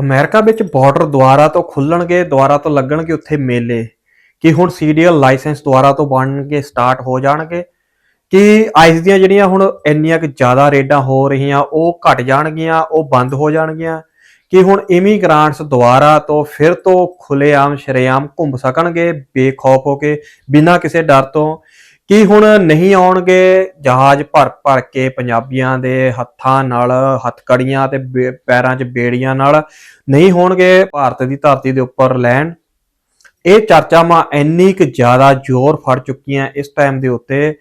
America ਵਿੱਚ border ਦੁਆਰਾ ਤੋਂ ਖੁੱਲਣਗੇ, ਦੁਆਰਾ ਤੋਂ ਲੱਗਣਗੇ ਉੱਥੇ ਮੇਲੇ। ਕਿ ਹੁਣ ਸੀਰੀਅਲ ਲਾਇਸੈਂਸ ਦੁਆਰਾ ਤੋਂ ਬਣਨਗੇ ਸਟਾਰਟ ਹੋ ਜਾਣਗੇ? ਕਿ ਆਈਸ ਦੀਆਂ ਜਿਹੜੀਆਂ ਹੁਣ ਇੰਨੀਆਂ ਕਿ ਜ਼ਿਆਦਾ ਰੇਡਾਂ ਹੋ ਰਹੀਆਂ, ਉਹ ਘਟ ਜਾਣਗੀਆਂ, ਉਹ ਬੰਦ ਹੋ ਜਾਣਗੀਆਂ? ਕਿ ਹੁਣ ਇਮੀਗ੍ਰਾਂਟਸ ਦੁਆਰਾ ਤੋਂ ਫਿਰ ਤੋਂ ਖੁੱਲੇਆਮ ਸ਼ਰੇਆਮ ਘੁੰਮ ਸਕਣਗੇ, ਬੇਖੌਫ ਹੋ ਕੇ, ਬਿਨਾਂ ਕਿਸੇ ਡਰ ਤੋਂ? ਕੀ ਹੁਣ ਨਹੀਂ ਆਉਣਗੇ ਜਹਾਜ਼ ਭਰ ਭਰ ਕੇ ਪੰਜਾਬੀਆਂ ਦੇ ਹੱਥਾਂ ਨਾਲ ਹੱਥਕੜੀਆਂ ਤੇ ਪੈਰਾਂ 'ਚ ਬੇੜੀਆਂ ਨਾਲ ਨਹੀਂ ਹੋਣਗੇ ਭਾਰਤ ਦੀ ਧਰਤੀ ਦੇ ਉੱਪਰ ਲੈਣ? ਇਹ ਚਰਚਾਵਾਂ ਇੰਨੀ ਕੁ ਜ਼ਿਆਦਾ ਜ਼ੋਰ ਫੜ ਚੁੱਕੀਆਂ ਇਸ ਟਾਈਮ ਦੇ ਉੱਤੇ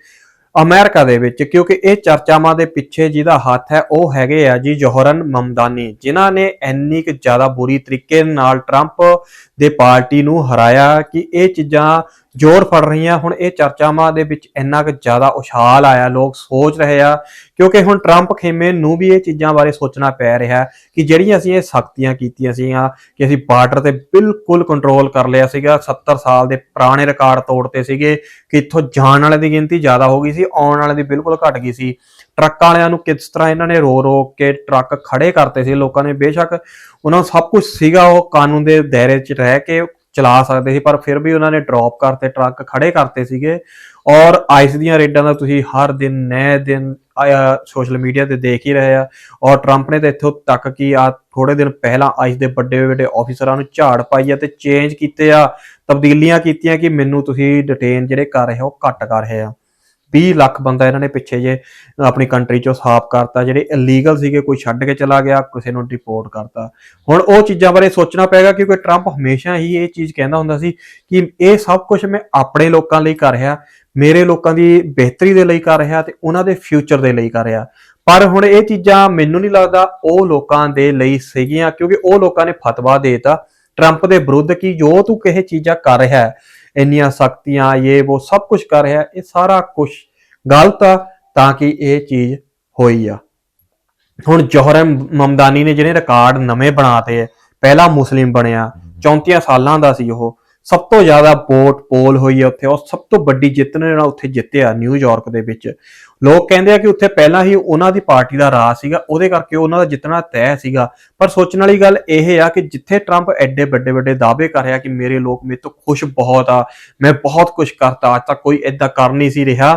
ਅਮਰੀਕਾ ਦੇ ਵਿੱਚ, ਕਿਉਂਕਿ ਇਹ ਚਰਚਾਵਾਂ ਦੇ ਪਿੱਛੇ ਜਿਹਦਾ ਹੱਥ ਹੈ, ਉਹ ਹੈਗੇ ਆ ਜੀ ਜੋਹਰਨ ਮਮਦਾਨੀ, ਜਿਨ੍ਹਾਂ ਨੇ ਇੰਨੀ ਕੁ ਜ਼ਿਆਦਾ ਬੁਰੀ ਤਰੀਕੇ ਨਾਲ ਟਰੰਪ ਦੇ ਪਾਰਟੀ ਨੂੰ ਹਰਾਇਆ ਕਿ ਇਹ ਚੀਜ਼ਾਂ ਜ਼ੋਰ ਫੜ ਰਹੀਆਂ। ਹੁਣ ਇਹ ਚਰਚਾਵਾਂ ਦੇ ਵਿੱਚ ਇੰਨਾ ਕੁ ਜ਼ਿਆਦਾ ਉਛਾਲ ਆਇਆ, ਲੋਕ ਸੋਚ ਰਹੇ ਆ, ਕਿਉਂਕਿ ਹੁਣ ਟਰੰਪ ਖੇਮੇ ਨੂੰ ਵੀ ਇਹ ਚੀਜ਼ਾਂ ਬਾਰੇ ਸੋਚਣਾ ਪੈ ਰਿਹਾ ਕਿ ਜਿਹੜੀਆਂ ਅਸੀਂ ਇਹ ਸਖਤੀਆਂ ਕੀਤੀਆਂ ਸੀਗੀਆਂ ਕਿ ਅਸੀਂ ਬਾਰਡਰ ਤੇ ਬਿਲਕੁਲ ਕੰਟਰੋਲ ਕਰ ਲਿਆ ਸੀਗਾ 70 ਸਾਲ ਦੇ ਪੁਰਾਣੇ ਰਿਕਾਰਡ ਤੋੜਤੇ ਸੀਗੇ, ਕਿ ਇੱਥੋਂ ਜਾਣ ਵਾਲੇ ਦੀ ਗਿਣਤੀ ਜ਼ਿਆਦਾ ਹੋ ਗਈ ਸੀ, ਆਉਣ ਵਾਲੇ ਦੀ ਬਿਲਕੁਲ ਘਟ ਗਈ ਸੀ। ਟਰੱਕਾਂ ਵਾਲਿਆਂ ਨੂੰ ਕਿਸ ਤਰ੍ਹਾਂ ਇਹਨਾਂ ਨੇ ਰੋ ਰੋ ਕੇ ਟਰੱਕ ਖੜੇ ਕਰਤੇ ਸੀ ਲੋਕਾਂ ਨੇ, ਬੇਸ਼ੱਕ ਉਹਨਾਂ ਨੂੰ ਸਭ ਕੁਝ ਸੀਗਾ, ਉਹ ਕਾਨੂੰਨ ਦੇ ਦਾਇਰੇ 'ਚ ਰਹਿ ਕੇ ਚਲਾ ਸਕਦੇ ਸੀ, ਪਰ ਫਿਰ ਵੀ ਉਹਨਾਂ ਨੇ ਡ੍ਰੌਪ ਕਰਤੇ, ਟਰੱਕ ਖੜੇ ਕਰਤੇ ਸੀਗੇ ਔਰ ਆਈਸ ਦੀਆਂ ਰੇਡਾਂ ਦਾ ਤੁਸੀਂ ਹਰ ਦਿਨ ਨਏ ਦਿਨ, ਆਇਆ ਸੋਸ਼ਲ ਮੀਡੀਆ ਤੇ ਦੇਖ ਹੀ ਰਹੇ ਆ ਔਰ ਟਰੰਪ ਨੇ ਤਾਂ ਇੱਥੋਂ ਤੱਕ ਕਿ ਆ ਥੋੜੇ ਦਿਨ ਪਹਿਲਾਂ ਆਈਸ ਦੇ ਵੱਡੇ ਵੱਡੇ ਆਫੀਸਰਾਂ ਨੂੰ ਝਾੜ ਪਾਈ ਆ ਤੇ ਚੇਂਜ ਕੀਤੇ ਆ, ਤਬਦੀਲੀਆਂ ਕੀਤੀਆਂ ਕਿ ਮੈਨੂੰ ਤੁਸੀਂ ਡਿਟੇਨ ਜਿਹੜੇ ਕਰ ਰਹੇ ਹੋ, ਉਹ ਘੱਟ ਕਰ ਰਹੇ ਆ। 20 ਲੱਖ ਬੰਦਾ ਇਹਨਾਂ ਨੇ ਪਿੱਛੇ ਜੇ ਆਪਣੀ ਕੰਟਰੀ ਚੋਂ ਸਾਫ਼ ਕਰਤਾ, ਜਿਹੜੇ ਇਲੀਗਲ ਸੀਗੇ, ਕੋਈ ਛੱਡ ਕੇ ਚਲਾ ਗਿਆ, ਕਿਸੇ ਨੂੰ ਡਿਪੋਰਟ ਕਰਤਾ। ਹੁਣ ਉਹ ਚੀਜ਼ਾਂ ਬਾਰੇ ਸੋਚਣਾ ਪਏਗਾ ਕਿਉਂਕਿ ਟਰੰਪ ਹਮੇਸ਼ਾ ਹੀ ਇਹ ਚੀਜ਼ ਕਹਿੰਦਾ ਹੁੰਦਾ ਸੀ ਕਿ ਇਹ ਸਭ ਕੁਝ ਮੈਂ ਆਪਣੇ ਲੋਕਾਂ ਲਈ ਕਰ ਰਿਹਾ, ਮੇਰੇ ਲੋਕਾਂ ਦੀ ਬਿਹਤਰੀ ਦੇ ਲਈ ਕਰ ਰਿਹਾ ਤੇ ਉਹਨਾਂ ਦੇ ਫਿਊਚਰ ਦੇ ਲਈ ਕਰ ਰਿਹਾ। ਪਰ ਹੁਣ ਇਹ ਚੀਜ਼ਾਂ ਮੈਨੂੰ ਨਹੀਂ ਲੱਗਦਾ ਉਹ ਲੋਕਾਂ ਦੇ ਲਈ ਸੀਗੀਆਂ, ਕਿਉਂਕਿ ਉਹ ਲੋਕਾਂ ਨੇ ਫਤਵਾ ਦੇਤਾ। ਟਰੰਪ ਦੇ ਵਿਰੁੱਧ ਕਿ ਜੋ ਤੂੰ ਕਿਸੇ ਚੀਜ਼ਾਂ ਕਰ ਰਿਹਾ ਹੈ ਇੰਨੀਆਂ ਸਖਤੀਆਂ ਇਹ ਉਹ ਸਭ ਕੁਝ ਕਰ ਰਿਹਾ ਇਹ ਸਾਰਾ ਕੁਝ ਗਲਤ ਆ ਤਾਂ ਕਿ ਇਹ ਚੀਜ਼ ਹੋਈ ਆ। ਹੁਣ ਜੋਹਰ ਮਮਦਾਨੀ ਨੇ ਜਿਹੜੇ ਰਿਕਾਰਡ ਨਵੇਂ ਬਣਾਤੇ ਆ ਪਹਿਲਾ ਮੁਸਲਿਮ ਬਣਿਆ 34 ਸਾਲਾਂ ਦਾ ਸੀ ਉਹ। ਸਭ ਤੋਂ ਜ਼ਿਆਦਾ ਵੋਟ ਪੋਲ ਹੋਈ ਹੈ ਉੱਥੇ ਉਹ ਸਭ ਤੋਂ ਵੱਡੀ ਜਿੱਤ ਨੇ ਜਿਹੜਾ ਉੱਥੇ ਜਿੱਤਿਆ ਨਿਊਯਾਰਕ ਦੇ ਵਿੱਚ। ਲੋਕ ਕਹਿੰਦੇ ਆ ਕਿ ਉੱਥੇ ਪਹਿਲਾਂ ਹੀ ਉਹਨਾਂ ਦੀ ਪਾਰਟੀ ਦਾ ਰਾਜ ਸੀਗਾ, ਉਹਦੇ ਕਰਕੇ ਉਹਨਾਂ ਦਾ ਜਿੱਤਣਾ ਤੈਅ ਸੀਗਾ। ਪਰ ਸੋਚਣ ਵਾਲੀ ਗੱਲ ਇਹ ਆ ਕਿ ਜਿੱਥੇ ਟਰੰਪ ਐਡੇ ਵੱਡੇ ਵੱਡੇ ਦਾਅਵੇ ਕਰ ਰਿਹਾ ਕਿ ਮੇਰੇ ਲੋਕ ਮੇਰੇ ਤੋਂ ਖੁਸ਼ ਬਹੁਤ ਆ, ਮੈਂ ਬਹੁਤ ਕੁਝ ਕਰਤਾ, ਅੱਜ ਤੱਕ ਕੋਈ ਐਦਾਂ ਕਰ ਨਹੀਂ ਸੀ ਰਿਹਾ।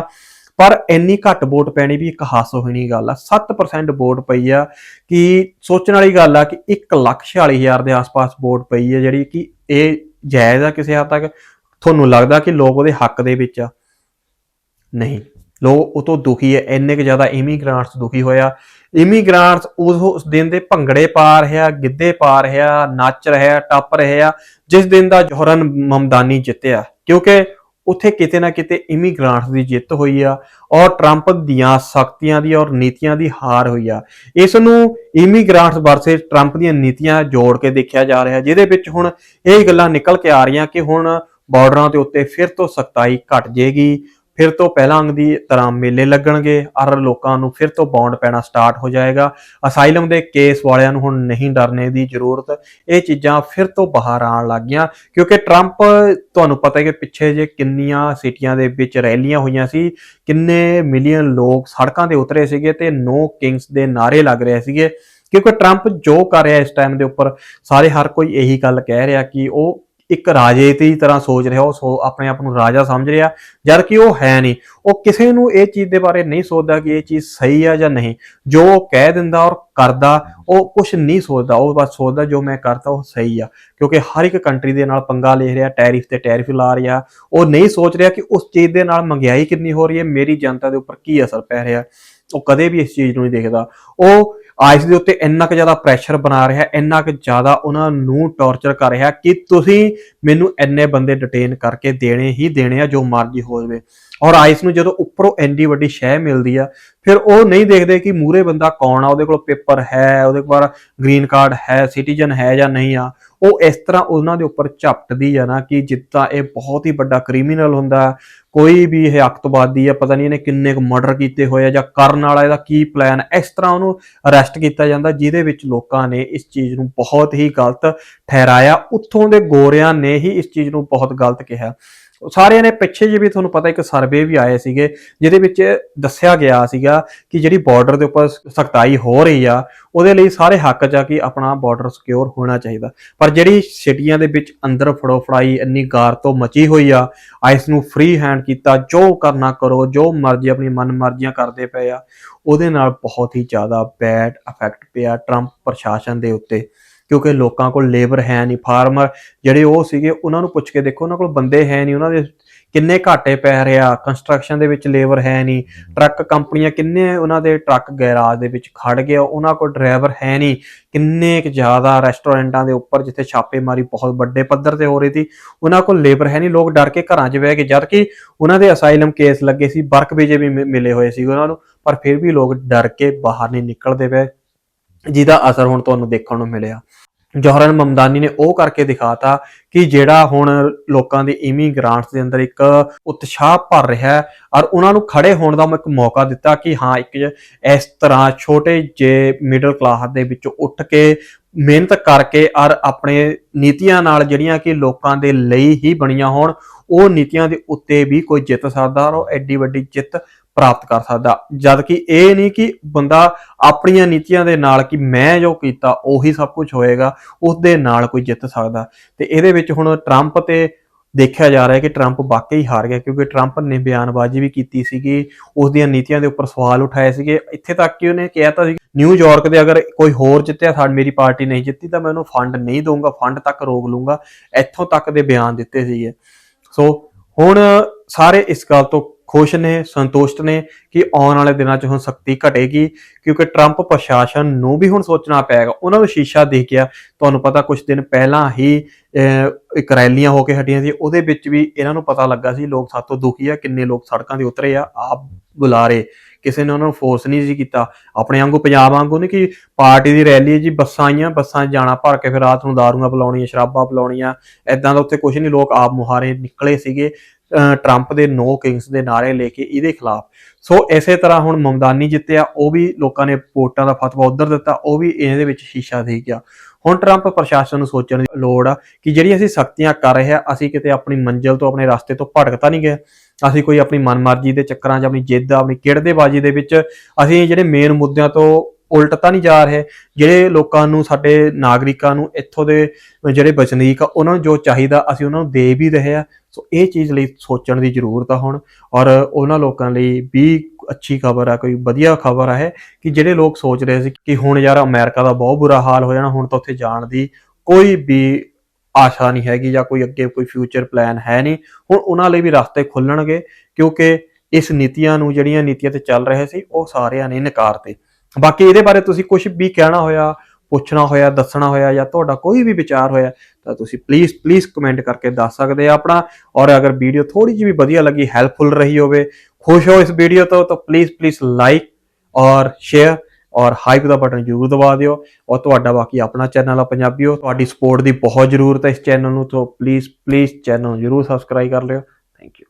ਪਰ ਇੰਨੀ ਘੱਟ ਵੋਟ ਪੈਣੀ ਵੀ ਇੱਕ ਹਾਸੋਹੀਣੀ ਗੱਲ ਆ। 7% ਵੋਟ ਪਈ ਆ ਕਿ ਸੋਚਣ ਵਾਲੀ ਗੱਲ ਆ ਕਿ 146000 ਦੇ ਆਸ-ਪਾਸ ਵੋਟ ਪਈ ਹੈ ਜਿਹੜੀ ਕਿ ਇਹ ਜਾਇਜ਼ ਆ ਕਿਸੇ ਹੱਦ ਤੱਕ, ਤੁਹਾਨੂੰ ਲੱਗਦਾ ਕਿ ਲੋਕ ਉਹਦੇ ਹੱਕ ਦੇ ਵਿੱਚ ਆ? ਨਹੀਂ। ਲੋਕ ਉਹ ਤੋਂ ਦੁਖੀ ਹੈ, ਇੰਨੇ ਕਿ ਜ਼ਿਆਦਾ ਇਮੀਗ੍ਰਾਂਟਸ ਦੁਖੀ ਹੋਇਆ ਇਮੀਗ੍ਰਾਂਟਸ ਉਸ ਉਸ ਦਿਨ ਦੇ ਭੰਗੜੇ ਪਾ ਰਿਹਾ, ਗਿੱਧੇ ਪਾ ਰਿਹਾ, ਨੱਚ ਰਿਹਾ, ਟੱਪ ਰਿਹਾ, ਜਿਸ ਦਿਨ ਦਾ ਜੋਹਰਨ ਮਮਦਾਨੀ ਜਿੱਤਿਆ। ਕਿਉਂਕਿ ਉੱਥੇ ਕਿਤੇ ਨਾ ਕਿਤੇ ਇਮੀਗ੍ਰਾਂਟਸ ਦੀ ਜਿੱਤ ਹੋਈ ਆ ਔਰ ਟਰੰਪ ਦੀਆਂ ਸਖਤੀਆਂ ਦੀ ਔਰ ਨੀਤੀਆਂ ਦੀ ਹਾਰ ਹੋਈ ਆ। ਇਸ ਨੂੰ ਇਮੀਗ੍ਰਾਂਟਸ ਵਰਸੇ ਟਰੰਪ ਦੀਆਂ ਨੀਤੀਆਂ ਜੋੜ ਕੇ ਦੇਖਿਆ ਜਾ ਰਿਹਾ, ਜਿਹਦੇ ਵਿੱਚ ਹੁਣ ਇਹ ਗੱਲਾਂ ਨਿਕਲ ਕੇ ਆ ਰਹੀਆਂ ਕਿ ਹੁਣ ਬਾਰਡਰਾਂ ਦੇ ਉੱਤੇ ਫਿਰ ਤੋਂ ਸਖਤਾਈ ਘਟ ਜੇਗੀ ਫਿਰ ਤੋਂ ਪਹਿਲਾਂ ਦੀ ਤਰ੍ਹਾਂ ਮੇਲੇ ਲੱਗਣਗੇ ਅਰ ਲੋਕਾਂ ਨੂੰ ਫਿਰ ਤੋਂ ਬੌਂਡ ਪੈਣਾ ਸਟਾਰਟ ਹੋ ਜਾਏਗਾ। ਅਸਾਈਲਮ ਦੇ ਕੇਸ ਵਾਲਿਆਂ ਨੂੰ ਹੁਣ ਨਹੀਂ ਡਰਨੇ ਦੀ ਜ਼ਰੂਰਤ। ਇਹ ਚੀਜ਼ਾਂ ਫਿਰ ਤੋਂ ਬਾਹਰ ਆਉਣ ਲੱਗੀਆਂ ਕਿਉਂਕਿ ਟਰੰਪ ਤੁਹਾਨੂੰ ਪਤਾ ਹੈ ਕਿ ਪਿੱਛੇ ਜੇ ਕਿੰਨੀਆਂ ਸਿਟੀਆਂ ਦੇ ਵਿੱਚ ਰੈਲੀਆਂ ਹੋਈਆਂ ਸੀ, ਕਿੰਨੇ ਮਿਲੀਅਨ ਲੋਕ ਸੜਕਾਂ ਤੇ ਉਤਰੇ ਸੀਗੇ ਤੇ ਨੋ ਕਿੰਗਸ ਦੇ ਨਾਰੇ ਲੱਗ ਰਹੇ ਸੀਗੇ। ਕਿਉਂਕਿ ਟਰੰਪ ਜੋ ਕਰ ਰਿਹਾ ਇਸ ਟਾਈਮ ਦੇ ਉੱਪਰ, ਸਾਰੇ ਹਰ ਕੋਈ ਇਹੀ ਗੱਲ ਕਹਿ ਰਿਹਾ ਕਿ ਉਹ ਇੱਕ ਰਾਜੇ ਦੀ ਤਰ੍ਹਾਂ ਸੋਚ ਰਿਹਾ, ਉਹ ਸੋ ਆਪਣੇ ਆਪ ਨੂੰ ਰਾਜਾ ਸਮਝ ਰਿਹਾ, ਜਦ ਕਿ ਉਹ ਹੈ ਨਹੀਂ। ਉਹ ਕਿਸੇ ਨੂੰ ਇਹ ਚੀਜ਼ ਦੇ ਬਾਰੇ ਨਹੀਂ ਸੋਚਦਾ ਕਿ ਇਹ ਚੀਜ਼ ਸਹੀ ਆ ਜਾਂ ਨਹੀਂ। ਜੋ ਉਹ ਕਹਿ ਦਿੰਦਾ ਔਰ ਕਰਦਾ, ਉਹ ਕੁਝ ਨਹੀਂ ਸੋਚਦਾ। ਉਹ ਬਸ ਸੋਚਦਾ, ਜੋ ਮੈਂ ਕਰਤਾ ਉਹ ਸਹੀ ਆ। ਕਿਉਂਕਿ ਹਰ ਇੱਕ ਕੰਟਰੀ ਦੇ ਨਾਲ ਪੰਗਾ ਲੈ ਰਿਹਾ ਟੈਰਿਫ ਤੇ ਟੈਰਿਫ ਲਾ ਰਿਹਾ। ਉਹ ਨਹੀਂ ਸੋਚ ਰਿਹਾ ਕਿ ਉਸ ਚੀਜ਼ ਦੇ ਨਾਲ ਮਹਿੰਗਾਈ ਕਿੰਨੀ ਹੋ ਰਹੀ ਹੈ, ਮੇਰੀ ਜਨਤਾ ਦੇ ਉੱਪਰ ਕੀ ਅਸਰ ਪੈ ਰਿਹਾ। ਉਹ ਕਦੇ ਵੀ ਇਸ ਚੀਜ਼ ਨੂੰ ਨਹੀਂ ਦੇਖਦਾ। ਉਹ ਆਇਸ ਦੇ ਉੱਤੇ ਇੰਨਾ ਕੁ ਜ਼ਿਆਦਾ ਪ੍ਰੈਸ਼ਰ ਬਣਾ ਰਿਹਾ, ਇੰਨਾ ਕੁ ਜ਼ਿਆਦਾ ਉਹਨਾਂ ਨੂੰ ਟੌਰਚਰ ਕਰ ਰਿਹਾ ਕਿ ਤੁਸੀਂ ਮੈਨੂੰ ਇੰਨੇ ਬੰਦੇ ਡਿਟੇਨ ਕਰਕੇ ਦੇਣੇ ਹੀ ਦੇਣੇ ਆ, ਜੋ ਮਰਜ਼ੀ ਹੋ ਜਾਵੇ। ਔਰ ਆਈਸ ਨੂੰ ਜਦੋਂ ਉੱਪਰੋਂ ਐਡੀ ਵੱਡੀ ਸ਼ੈ ਮਿਲਦੀ ਆ, ਫਿਰ ਉਹ ਨਹੀਂ ਦੇਖਦੇ ਕਿ ਮੂਰੇ ਬੰਦਾ ਕੌਣ ਆ, ਉਹਦੇ ਕੋਲ ਪੇਪਰ ਹੈ, ਉਹਦੇ ਕੋਲ ਗ੍ਰੀਨ ਕਾਰਡ ਹੈ, ਸਿਟੀਜ਼ਨ ਹੈ ਜਾਂ ਨਹੀਂ ਆ, ਉਹ ਇਸ ਤਰ੍ਹਾਂ ਉਹਨਾਂ ਦੇ ਉੱਪਰ ਝਪਟਦੀ ਆ ਨਾ ਕਿ ਜਿੱਦਾਂ ਇਹ ਬਹੁਤ ਹੀ ਵੱਡਾ ਕ੍ਰਿਮੀਨਲ ਹੁੰਦਾ, ਕੋਈ ਵੀ ਇਹ ਅਕਤਵਾਦੀ ਆ, ਪਤਾ ਨਹੀਂ ਇਹਨੇ ਕਿੰਨੇ ਕੁ ਮਰਡਰ ਕੀਤੇ ਹੋਏ ਆ ਜਾਂ ਕਰਨ ਵਾਲਾ ਇਹਦਾ ਕੀ ਪਲਾਨ ਇਸ ਤਰ੍ਹਾਂ ਉਹਨੂੰ ਅਰੈਸਟ ਕੀਤਾ ਜਾਂਦਾ, ਜਿਹਦੇ ਵਿੱਚ ਲੋਕਾਂ ਨੇ ਇਸ ਚੀਜ਼ ਨੂੰ ਬਹੁਤ ਹੀ ਗਲਤ ਠਹਿਰਾਇਆ, ਉੱਥੋਂ ਦੇ ਗੋਰਿਆਂ ਨੇ ਹੀ ਇਸ ਚੀਜ਼ ਨੂੰ ਬਹੁਤ ਗਲਤ ਕਿਹਾ। ਸਾਰਿਆਂ ਨੇ ਪਿੱਛੇ ਜੇ ਵੀ ਤੁਹਾਨੂੰ ਪਤਾ ਇੱਕ ਸਰਵੇ ਵੀ ਆਏ ਸੀਗੇ, ਜਿਹਦੇ ਵਿੱਚ ਦੱਸਿਆ ਗਿਆ ਸੀਗਾ ਕਿ ਜਿਹੜੀ ਬਾਰਡਰ ਦੇ ਉੱਪਰ ਸਖਤਾਈ ਹੋ ਰਹੀ ਆ, ਉਹਦੇ ਲਈ ਸਾਰੇ ਹੱਕ ਚ ਆ ਕਿ ਆਪਣਾ ਬਾਰਡਰ ਸਿਕਿਉਰ ਹੋਣਾ ਚਾਹੀਦਾ। ਪਰ ਜਿਹੜੀ ਸਿਟੀਆਂ ਦੇ ਵਿੱਚ ਅੰਦਰ ਫੜੋ ਫੜਾਈ ਇੰਨੀ ਗਾਰ ਤੋਂ ਮਚੀ ਹੋਈ ਆ ਆਈਸ ਨੂੰ ਫ੍ਰੀ ਹੈਂਡ ਕੀਤਾ, ਜੋ ਕਰਨਾ ਕਰੋ, ਜੋ ਮਰਜ਼ੀ ਆਪਣੀ ਮਨ ਮਰਜ਼ੀਆਂ ਕਰਦੇ ਪਏ ਆ, ਉਹਦੇ ਨਾਲ ਬਹੁਤ ਹੀ ਜ਼ਿਆਦਾ ਬੈਡ ਇਫੈਕਟ ਪਿਆ ਟਰੰਪ ਪ੍ਰਸ਼ਾਸਨ ਦੇ ਉੱਤੇ। ਕਿਉਂਕਿ ਲੋਕਾਂ ਕੋਲ ਲੇਬਰ ਹੈ ਨਹੀਂ, ਫਾਰਮਰ ਜਿਹੜੇ ਉਹ ਸੀਗੇ, ਉਹਨਾਂ ਨੂੰ ਪੁੱਛ ਕੇ ਦੇਖੋ, ਉਹਨਾਂ ਕੋਲ ਬੰਦੇ ਹੈ ਨਹੀਂ, ਉਹਨਾਂ ਦੇ ਕਿੰਨੇ ਘਾਟੇ ਪੈ ਰਿਹਾ ਕੰਸਟਰਕਸ਼ਨ ਦੇ ਵਿੱਚ ਲੇਬਰ ਹੈ ਨਹੀਂ, ਟਰੱਕ ਕੰਪਨੀਆਂ ਕਿੰਨੇ ਉਹਨਾਂ ਦੇ ਟਰੱਕ ਗੈਰਾਜ ਦੇ ਵਿੱਚ ਖੜ ਗਏ ਉਹਨਾਂ ਕੋਲ ਡਰਾਈਵਰ ਹੈ ਨਹੀਂ। ਕਿੰਨੇ ਕੁ ਜ਼ਿਆਦਾ ਰੈਸਟੋਰੈਂਟਾਂ ਦੇ ਉੱਪਰ ਜਿੱਥੇ ਛਾਪੇਮਾਰੀ ਬਹੁਤ ਵੱਡੇ ਪੱਧਰ ਤੇ ਹੋ ਰਹੀ ਸੀ, ਉਹਨਾਂ ਕੋਲ ਲੇਬਰ ਹੈ ਨਹੀਂ, ਲੋਕ ਡਰ ਕੇ ਘਰਾਂ 'ਚ ਬਹਿ ਗਏ ਜਦ ਕਿ ਉਹਨਾਂ ਦੇ ਅਸਾਈਲਮ ਕੇਸ ਲੱਗੇ ਸੀ ਵਰਕ ਵੀਜ਼ੇ ਵੀ ਮਿਲੇ ਹੋਏ ਸੀ ਉਹਨਾਂ ਨੂੰ, ਪਰ ਫਿਰ ਵੀ ਲੋਕ ਡਰ ਕੇ ਬਾਹਰ ਨਹੀਂ ਨਿਕਲਦੇ ਪਏ। ਜਿਹਦਾ ਅਸਰ ਹੁਣ ਤੁਹਾਨੂੰ ਦੇਖਣ ਨੂੰ ਮਿਲਿਆ। ਜੋਹਰਨ ਮਮਦਾਨੀ ਨੇ ਉਹ ਕਰਕੇ ਦਿਖਾਤਾ ਕਿ ਜਿਹੜਾ ਹੁਣ ਲੋਕਾਂ ਦੇ ਇਮੀਗ੍ਰਾਂਟਸ ਦੇ ਅੰਦਰ ਇੱਕ ਉਤਸ਼ਾਹ ਭਰ ਰਿਹਾ ਹੈ ਔਰ ਉਹਨਾਂ ਨੂੰ ਖੜੇ ਹੋਣ ਦਾ ਇੱਕ ਮੌਕਾ ਦਿੱਤਾ ਕਿ ਹਾਂ, ਇੱਕ ਇਸ ਤਰ੍ਹਾਂ ਛੋਟੇ ਜੇ ਮਿਡਲ ਕਲਾਸ ਦੇ ਵਿੱਚੋਂ ਉੱਠ ਕੇ ਮਿਹਨਤ ਕਰਕੇ ਔਰ ਆਪਣੇ ਨੀਤੀਆਂ ਨਾਲ ਜਿਹੜੀਆਂ ਕਿ ਲੋਕਾਂ ਦੇ ਲਈ ਹੀ ਬਣੀਆਂ ਹੋਣ, ਉਹ ਨੀਤੀਆਂ ਦੇ ਉੱਤੇ ਵੀ ਕੋਈ ਜਿੱਤ ਸਕਦਾ ਔਰ ਉਹ ਐਡੀ ਵੱਡੀ ਜਿੱਤ ਪ੍ਰਾਪਤ ਕਰ ਸਕਦਾ। ਜਦ ਕਿ ਇਹ ਨਹੀਂ ਕਿ ਬੰਦਾ ਆਪਣੀਆਂ ਨੀਤੀਆਂ ਦੇ ਨਾਲ ਕਿ ਮੈਂ ਜੋ ਕੀਤਾ, ਉਹੀ ਸਭ ਕੁਝ ਹੋਏਗਾ ਉਸ ਦੇ ਨਾਲ ਕੋਈ ਜਿੱਤ ਸਕਦਾ। ਤੇ ਇਹਦੇ ਵਿੱਚ ਹੁਣ ਟਰੰਪ ਤੇ ਦੇਖਿਆ ਜਾ ਰਿਹਾ ਹੈ ਕਿ ਟਰੰਪ ਵਾਕਈ ਹਾਰ ਗਿਆ, ਕਿਉਂਕਿ ਟਰੰਪ ਨੇ ਬਿਆਨਬਾਜ਼ੀ ਵੀ ਕੀਤੀ ਸੀਗੀ ਉਸ ਦੀਆਂ ਨੀਤੀਆਂ ਦੇ ਉੱਪਰ ਸਵਾਲ ਉਠਾਏ ਸੀਗੇ। ਇੱਥੇ ਤੱਕ ਕਿ ਉਹਨੇ ਕਿਹਾ ਤਾਂ ਸੀ ਨਿਊਯਾਰਕ ਦੇ ਅਗਰ ਕੋਈ ਹੋਰ ਜਿੱਤਿਆ, ਸਾਡੀ, ਮੇਰੀ ਪਾਰਟੀ ਨਹੀਂ ਜਿੱਤੀ, ਤਾਂ ਮੈਂ ਉਹਨੂੰ ਫੰਡ ਨਹੀਂ ਦਊਂਗਾ, ਫੰਡ ਤੱਕ ਰੋਕ ਲੂੰਗਾ ਇੱਥੋਂ ਤੱਕ ਦੇ ਬਿਆਨ ਦਿੱਤੇ ਸੀਗੇ। ਸੋ ਹੁਣ ਸਾਰੇ ਇਸ ਗੱਲ ਤੋਂ ਖੁਸ਼ ਨੇ ਸੰਤੁਸ਼ਟ ਨੇ ਕਿ ਆਉਣ ਵਾਲੇ ਦਿਨਾਂ 'ਚ ਹੁਣ ਸਖਤੀ ਘਟੇਗੀ ਕਿਉਂਕਿ ਟਰੰਪ ਪ੍ਰਸ਼ਾਸਨ ਨੂੰ ਵੀ ਹੁਣ ਸੋਚਣਾ ਪਏਗਾ। ਉਹਨਾਂ ਨੂੰ ਸ਼ੀਸ਼ਾ ਦੇਖ ਗਿਆ ਤੁਹਾਨੂੰ ਪਤਾ ਕੁਝ ਦਿਨ ਪਹਿਲਾਂ ਹੀ ਅਹ, ਇੱਕ ਰੈਲੀਆਂ ਹੋ ਕੇ ਹਟੀਆਂ ਸੀ ਉਹਦੇ ਵਿੱਚ ਵੀ ਇਹਨਾਂ ਨੂੰ ਪਤਾ ਲੱਗਾ ਸੀ ਲੋਕ ਸਾਤੋਂ ਦੁਖੀ ਆ ਕਿੰਨੇ ਲੋਕ ਸੜਕਾਂ ਤੇ ਉਤਰੇ ਆ ਆਪ ਬੁਲਾਰੇ। ਕਿਸੇ ਨੇ ਉਹਨਾਂ ਨੂੰ ਫੋਰਸ ਨਹੀਂ ਸੀ ਕੀਤਾ। ਆਪਣੇ ਵਾਂਗੂ ਪੰਜਾਬ ਵਾਂਗੂ ਨਹੀਂ ਕਿ ਪਾਰਟੀ ਦੀ ਰੈਲੀ ਹੈ ਜੀ ਬੱਸਾਂ ਆਈਆਂ ਬੱਸਾਂ 'ਚ ਜਾਣਾ ਭਰ ਕੇ ਫਿਰ ਰਾਤ ਨੂੰ ਦਾਰੂਆਂ ਪਿਲਾਉਣੀਆਂ ਸ਼ਰਾਬਾਂ ਪਿਲਾਉਣੀਆਂ ਐਦਾਂ ਦਾ ਉੱਥੇ ਕੁਝ ਨਹੀਂ ਲੋਕ ਆਪ ਮੁਹਾਰੇ ਨਿਕਲੇ ਸੀਗੇ। ਟਰੰਪ ਦੇ ਨੋ ਕਿੰਗਸ ਦੇ ਨਾਰੇ ਲੈ ਕੇ ਇਹਦੇ ਖਿਲਾਫ। ਸੋ ਇਸੇ ਤਰ੍ਹਾਂ ਹੁਣ ਮਮਦਾਨੀ ਜਿੱਤਿਆ, ਉਹ ਵੀ ਲੋਕਾਂ ਨੇ ਵੋਟਾਂ ਦਾ ਫਤਵਾ ਉਧਰ ਦਿੱਤਾ, ਉਹ ਵੀ ਇਹਦੇ ਵਿੱਚ ਸ਼ੀਸ਼ਾ ਦੇ ਗਿਆ। ਹੁਣ ਟਰੰਪ ਪ੍ਰਸ਼ਾਸਨ ਨੂੰ ਸੋਚਣ ਦੀ ਲੋੜ ਆ ਕਿ ਜਿਹੜੀ ਅਸੀਂ ਸਖਤੀਆਂ ਕਰ ਰਹੇ ਆ ਅਸੀਂ ਕਿਤੇ ਆਪਣੀ ਮੰਜ਼ਿਲ ਤੋਂ, ਆਪਣੇ ਰਸਤੇ ਤੋਂ ਭਟਕ ਨਹੀਂ ਗਏ। ਅਸੀਂ ਕੋਈ ਆਪਣੀ ਮਨਮਰਜ਼ੀ ਦੇ ਚੱਕਰਾਂ 'ਚ, ਆਪਣੀ ਜਿੱਦ, ਆਪਣੀ ਕਿੜਦੇਬਾਜ਼ੀ ਦੇ ਵਿੱਚ ਅਸੀਂ ਜਿਹੜੇ ਮੇਨ ਮੁੱਦਿਆਂ ਤੋਂ ਉਲਟ ਤਾਂ ਨਹੀਂ ਜਾ ਰਹੇ, ਜਿਹੜੇ ਲੋਕਾਂ ਨੂੰ, ਸਾਡੇ ਨਾਗਰਿਕਾਂ ਨੂੰ, ਇੱਥੋਂ ਦੇ ਜਿਹੜੇ ਵਸਨੀਕ ਆ, ਉਹਨਾਂ ਨੂੰ ਜੋ ਚਾਹੀਦਾ ਅਸੀਂ ਉਹਨਾਂ ਨੂੰ ਦੇ ਵੀ ਰਹੇ ਆ। ਸੋ ਇਹ ਚੀਜ਼ ਲਈ ਸੋਚਣ ਦੀ ਜ਼ਰੂਰਤ ਆ ਹੁਣ। ਔਰ ਉਹਨਾਂ ਲੋਕਾਂ ਲਈ ਵੀ ਅੱਛੀ ਖਬਰ ਆ, ਕੋਈ ਵਧੀਆ ਖਬਰ ਆ ਇਹ, ਕਿ ਜਿਹੜੇ ਲੋਕ ਸੋਚ ਰਹੇ ਸੀ ਕਿ ਹੁਣ ਯਾਰ ਅਮਰੀਕਾ ਦਾ ਬਹੁਤ ਬੁਰਾ ਹਾਲ ਹੋ ਜਾਣਾ, ਹੁਣ ਤਾਂ ਉੱਥੇ ਜਾਣ ਦੀ ਕੋਈ ਵੀ ਆਸ਼ਾ ਨਹੀਂ ਹੈਗੀ ਜਾਂ ਕੋਈ ਅੱਗੇ ਕੋਈ ਫਿਊਚਰ ਪਲਾਨ ਹੈ ਨਹੀਂ। ਹੁਣ ਉਹਨਾਂ ਲਈ ਵੀ ਰਸਤੇ ਖੁੱਲਣਗੇ, ਕਿਉਂਕਿ ਇਸ ਨੀਤੀਆਂ ਨੂੰ, ਜਿਹੜੀਆਂ ਨੀਤੀਆਂ ਤੇ ਚੱਲ ਰਹੇ ਸੀ, ਉਹ ਸਾਰਿਆਂ ਨੇ ਨਕਾਰਤੇ ਬਾਕੀ ਇਹਦੇ ਬਾਰੇ ਤੁਸੀਂ ਕੁਝ ਵੀ ਕਹਿਣਾ ਹੋਇਆ ਪੁੱਛਣਾ ਹੋਇਆ, ਦੱਸਣਾ ਹੋਇਆ ਜਾਂ ਤੁਹਾਡਾ ਕੋਈ ਵੀ ਵਿਚਾਰ ਹੋਇਆ, ਤਾਂ ਤੁਸੀਂ ਪਲੀਜ਼ ਪਲੀਜ਼ ਕਮੈਂਟ ਕਰਕੇ ਦੱਸ ਸਕਦੇ ਆ ਆਪਣਾ। ਔਰ ਅਗਰ ਵੀਡੀਓ ਥੋੜੀ ਜਿਹੀ ਵੀ ਵਧੀਆ ਲੱਗੀ ਹੈਲਪਫੁਲ ਰਹੀ ਹੋਵੇ, ਖੁਸ਼ ਹੋ ਇਸ ਵੀਡੀਓ ਤੋਂ, ਤਾਂ ਪਲੀਜ਼ ਪਲੀਜ਼ ਲਾਈਕ ਔਰ ਸ਼ੇਅਰ ਔਰ ਹਾਈਪ ਦਾ ਬਟਨ ਜ਼ਰੂਰ ਦਬਾ ਦਿਓ। ਔਰ ਤੁਹਾਡਾ ਬਾਕੀ ਆਪਣਾ ਚੈਨਲ ਆ ਪੰਜਾਬੀਓ, ਤੁਹਾਡੀ ਸਪੋਰਟ ਦੀ ਬਹੁਤ ਜ਼ਰੂਰਤ ਹੈ ਇਸ ਚੈਨਲ ਨੂੰ, ਤਾਂ ਪਲੀਜ਼ ਪਲੀਜ਼ ਚੈਨਲ ਨੂੰ ਜ਼ਰੂਰ ਸਬਸਕ੍ਰਾਈਬ ਕਰ ਲਿਓ। Thank you